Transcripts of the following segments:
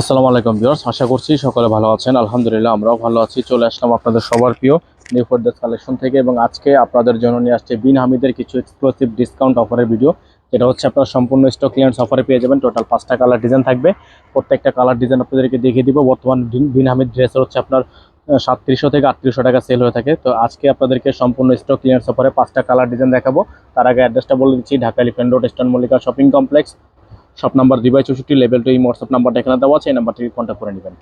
আসসালামু আলাইকুম ভিউয়ার্স, আশা করছি সকলে ভালো আছেন। আলহামদুলিল্লাহ, আমরাও ভালো আছি। চলে আসলাম আপনাদের সবার প্রিয় নিউ ফোর্ডেস কালেকশন থেকে এবং আজকে আপনাদের জন্য নিয়ে আসছে বিন হামিদের কিছু এক্সক্লুসিভ ডিসকাউন্ট অফারের ভিডিও যেটা হচ্ছে আপনার সম্পূর্ণ স্টক ক্লিয়ারেন্স অফারে পেয়ে যাবেন। টোটাল পাঁচটা কালার ডিজাইন থাকবে। প্রত্যেকটা কালার ডিজাইন আপনাদেরকে দেখিয়ে দিব। বর্তমান বিন- হামিদ ড্রেসের হচ্ছে আপনার সাতত্রিশশো থেকে আটত্রিশশো টাকা সেল হয়ে থাকে। তো আজকে আপনাদেরকে সম্পূর্ণ স্টক ক্লিয়ারেন্স অফারে পাঁচটা কালার ডিজাইন দেখাবো। তার আগে অ্যাড্রেসটা বলে দিচ্ছি। Dhaka Elephant Road Eastern Mallika shopping complex shop number by চৌষট্টি লেভেল টু এই হোয়াটসঅ্যাপ নাম্বারটা এখানে দেওয়া আছে, এই নাম্বারটি কন্ট্যাক্ট করে নেবেন।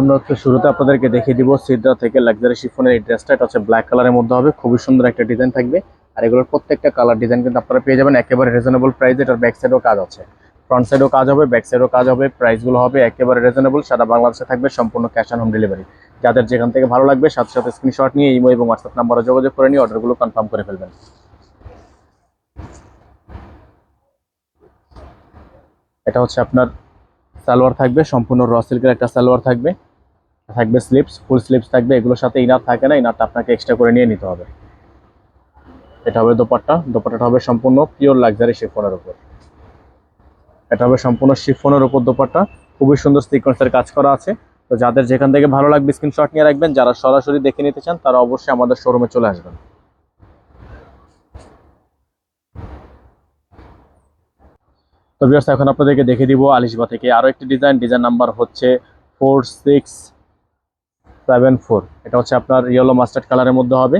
আমরা হচ্ছে শুরুতে আপনাদেরকে দেখিয়ে দিব সিদ্রা থেকে লাক্সারি শিফনের এই ড্রেসটা এটা হচ্ছে ব্ল্যাক কালারের মধ্যে হবে, খুবই সুন্দর একটা ডিজাইন থাকবে। আর এগুলোর প্রত্যেকটা কালার ডিজাইন কিন্তু আপনারা পেয়ে যাবেন, একেবারে রিজনেবল প্রাইস এটার ব্যাক সাইডেও কাজ আছে। ফ্রন্ট সাইডেও কাজ হবে ব্যাক সাইডেও কাজ হবে প্রাইসগুলো হবে একেবারে রিজনেবল সারা বাংলাদেশে থাকবে সম্পূর্ণ ক্যাশ অন হোম ডেলিভারি যাদের যেখান থেকে ভালো লাগবে, সাথে সাথে স্ক্রিনশট নিয়ে ইমো এবং হোয়াটসঅ্যাপ নাম্বারে যোগাযোগ করে নিয়ে অর্ডারগুলো কনফার্ম করে ফেলবেন। এটা হচ্ছে আপনার সালোয়ার থাকবে, সম্পূর্ণ র সিল্কের একটা সালোয়ার থাকবে। থাকবে স্লিপস ফুল স্লিপস থাকবে, এগুলোর সাথে ইনার থাকে না ইনারটা আপনাকে এক্সট্রা করে নিয়ে নিতে হবে। এটা হবে দোপাট্টা, দোপাট্টাটা হবে সম্পূর্ণ পিওর লাক্সারি শিফনের উপর। এটা হবে সম্পূর্ণ শিফনের উপর দোপাট্টা। খুবই সুন্দর সিকোয়েন্সের কাজ করা আছে। তো যাদের যেখান থেকে ভালো লাগবে স্ক্রিনশট নিয়ে রাখবেন, যারা সরাসরি দেখে নিতে চান, তারা অবশ্যই আমাদের শোরুমে চলে আসবেন। তো বিয়ার্স এখন আপনাদেরকে দেখে দিব আলিশবা থেকে আরও একটি ডিজাইন ডিজাইন নাম্বার হচ্ছে ফোর সিক্স সেভেন ফোর এটা হচ্ছে আপনার ইয়েলো মাস্টার্ড কালারের মধ্যে হবে।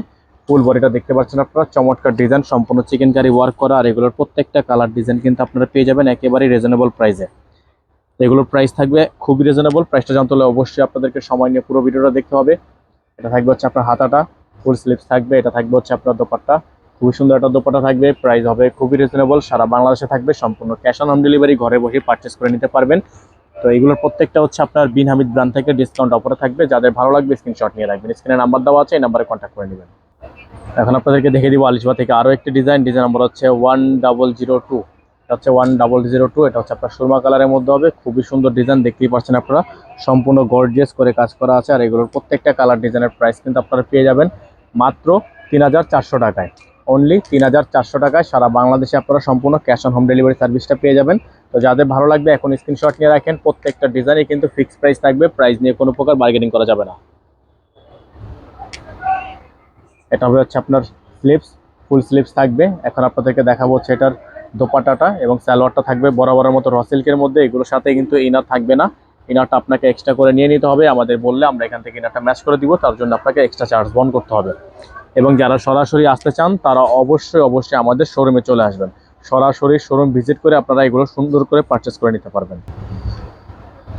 ফুল বডিটা দেখতে পাচ্ছেন আপনারা, চমৎকার ডিজাইন সম্পূর্ণ চিকেন কারি ওয়ার্ক করা, আর এগুলোর প্রত্যেকটা কালার ডিজাইন কিন্তু আপনারা পেয়ে যাবেন একেবারেই রিজনেবল প্রাইসে এগুলোর প্রাইস থাকবে খুবই রিজনেবল প্রাইসটা জানতে হলে অবশ্যই আপনাদেরকে সময় নিয়ে পুরো ভিডিওটা দেখতে হবে। এটা থাকবে হচ্ছে আপনার হাতাটা ফুল স্লিপস থাকবে, এটা থাকবে হচ্ছে আপনার দোপাট্টা। খুবই সুন্দর একটা দোপাট্টা থাকবে প্রাইস হবে খুবই রিজনেবল সারা বাংলাদেশে থাকবে, সম্পূর্ণ ক্যাশ অন হোম ডেলিভারি ঘরে বসে পারচেস করে নিতে পারবেন। তো এগুলোর প্রত্যেকটা হচ্ছে আপনার বিন হামিদ ব্র্যান্ড থেকে ডিসকাউন্ট অফারে থাকবে। যাদের ভালো লাগবে স্ক্রিনশট নিয়ে রাখবেন। স্ক্রিনে নাম্বার দেওয়া আছে, এই নাম্বারে কন্ট্যাক্ট করে নেবেন। এখন আপনাদেরকে দেখে দিব আলিশবা থেকে আরও একটি ডিজাইন ডিজাইন নাম্বার হচ্ছে ওয়ান ডাবল জিরো টু হচ্ছে ওয়ান ডাবল জিরো টু এটা হচ্ছে আপনার সুরমা কালারের মধ্যে হবে। খুবই সুন্দর ডিজাইন দেখতেই পাচ্ছেন আপনারা। সম্পূর্ণ গর্জিয়াস করে কাজ করা আছে আর এগুলোর প্রত্যেকটা কালার ডিজাইনের প্রাইস কিন্তু আপনারা পেয়ে যাবেন মাত্র তিন হাজার চারশো টাকায়। অনলি তিন হাজার চারশো টাকায় সারা বাংলাদেশে আপনারা সম্পূর্ণ ক্যাশ অন হোম ডেলিভারি সার্ভিসটা পেয়ে যাবেন। তো যাদের ভালো লাগবে, এখন স্ক্রিনশট নিয়ে রাখেন। প্রত্যেকটা ডিজাইনে কিন্তু ফিক্সড প্রাইস থাকবে প্রাইস নিয়ে কোনো প্রকার বার্গেনিং করা যাবে না। এটা হবে হচ্ছে আপনার স্লিপস ফুল স্লিপস থাকবে। এখন আপনাদেরকে দেখাবো হচ্ছে এটার দোপাটাটা এবং সালোয়ারটা থাকবে বরাবরের মতো রসিল্কের মধ্যে। এগুলোর সাথে কিন্তু ইনার থাকবে না। ইনারটা আপনাকে এক্সট্রা করে নিয়ে নিতে হবে। আমাদের বললে আমরা এখান থেকে ইনারটা ম্যাচ করে দিব। তার জন্য আপনাকে এক্সট্রা চার্জ বহন করতে হবে। এবং যারা সরাসরি আসতে চান, তারা অবশ্যই অবশ্যই আমাদের শোরুমে চলে আসবেন। সরাসরি শোরুম ভিজিট করে আপনারা এগুলো সুন্দর করে পারচেস করে নিতে পারবেন।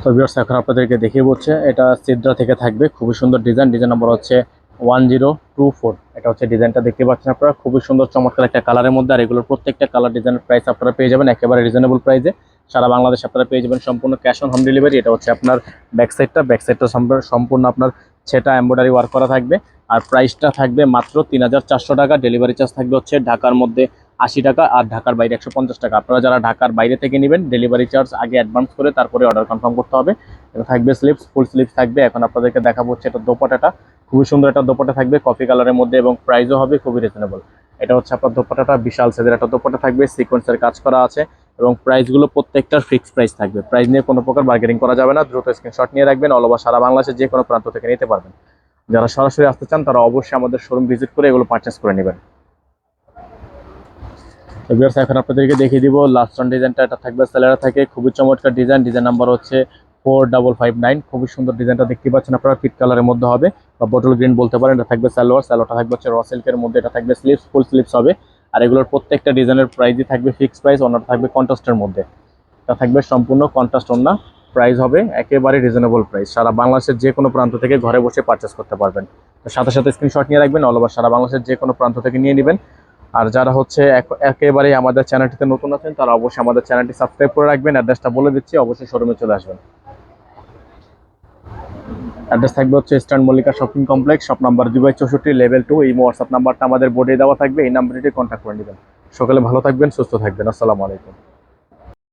তো ভিউয়ার্স এখন আপনাদেরকে দেখিয়ে বলছে, এটা সিদ্রা থেকে থাকবে। খুবই সুন্দর ডিজাইন ডিজাইন নম্বর হচ্ছে ওয়ান জিরো টু ফোর এটা হচ্ছে ডিজাইনটা দেখতে পাচ্ছেন আপনারা। খুবই সুন্দর, চমৎকার একটা কালারের মধ্যে। আর এগুলোর প্রত্যেকটা কালার ডিজাইনের প্রাইস আপনারা পেয়ে যাবেন একেবারে রিজনেবল প্রাইসে সারা বাংলাদেশ আপনারা পেয়ে যাবেন সম্পূর্ণ ক্যাশ অন হোম ডেলিভারি এটা হচ্ছে আপনার ব্যাক সাইডটা ব্যাক সাইডটা সম্পূর্ণ আপনার সেটা এম্ব্রয়ডারি ওয়ার্ক করা থাকবে। আর প্রাইসটা থাকবে মাত্র তিন হাজার চারশো টাকা। ডেলিভারি চার্জ থাকবে হচ্ছে ঢাকার মধ্যে আশি টাকা আর ঢাকার বাইরে একশো পঞ্চাশ টাকা। আপনারা যারা ঢাকার বাইরে থেকে নেবেন ডেলিভারি চার্জ আগে অ্যাডভান্স করে তারপরে অর্ডার কনফার্ম করতে হবে। এটা থাকবে স্লিপস ফুল স্লিপস থাকবে। এখন আপনাদেরকে দেখাবো হচ্ছে এটা দোপাটাটা খুবই সুন্দর একটা দোপাটা থাকবে, কফি কালারের মধ্যে এবং প্রাইসও হবে খুবই রিজনেবল এটা হচ্ছে আপনার দোপাটাটা বিশাল সাইজের একটা দোপাটা থাকবে সিকোয়েন্সের কাজ করা আছে এবং প্রাইসগুলো প্রত্যেকটার ফিক্সড প্রাইস থাকবে। প্রাইস নিয়ে কোনো প্রকার বার্গেনিং করা যাবে না, দ্রুত স্ক্রিনশট নিয়ে রাখবেন অল ওভার সারা বাংলাদেশের যে কোনো প্রান্ত থেকে নিতে পারবেন। যারা সরাসরি আসতে চান, তারা অবশ্যই আমাদের শোরুম ভিজিট করে এগুলো পারচেস করে নেবেন। এখন আপনাদেরকে দেখিয়ে দিব লাস্ট ডিজাইনটা এটা থাকবে স্যালারা থাকে, খুবই চমৎকার ডিজাইন ডিজাইন নাম্বার হচ্ছে ফোর ডাবল ফাইভ নাইন খুবই সুন্দর ডিজাইনটা দেখতে পাচ্ছেন আপনারা পিট কালারের মধ্যে হবে, বা বটল গ্রিন বলতে পারেন, এটা থাকবে সালোয়ার, সালোয়ারটা থাকবে হচ্ছে র সিল্কের মধ্যে, এটা থাকবে স্লিপস ফুল স্লিপস হবে, আর এগুলোর প্রত্যেকটা ডিজাইনের প্রাইসই থাকবে ফিক্সড প্রাইস অন্যটা থাকবে কন্ট্রাস্টের মধ্যে। এটা থাকবে সম্পূর্ণ কন্ট্রাস্ট অন্য প্রাইস হবে একেবারে রিজনেবল প্রাইস সারা বাংলাদেশের যে কোনো প্রান্ত থেকে ঘরে বসে পারচেস করতে পারবেন। তো সাথে সাথে স্ক্রিনশট নিয়ে রাখবেন অল সারা বাংলাদেশের যে কোনো প্রান্ত থেকে নিয়ে নেবেন। আর যারা হচ্ছে এক- একেবারেই আমাদের চ্যানেলটিতে নতুন আছেন, তারা অবশ্যই আমাদের চ্যানেলটি সাবস্ক্রাইব করে রাখবেন, অ্যাড্রেসটা বলে দিচ্ছি, অবশ্যই শোরুমে চলে আসবেন। অ্যাড্রেস থাকবে হচ্ছে Eastern Mallika shopping complex shop number দুই বাই চৌষট্টি লেভেল টু এই হোয়াটসঅ্যাপ নাম্বারটা আমাদের বোর্ডে দেওয়া থাকবে, এই নাম্বারটি কন্ট্যাক্ট করে নেবেন। সকালে ভালো থাকবেন, সুস্থ থাকবেন, আসসালামু আলাইকুম।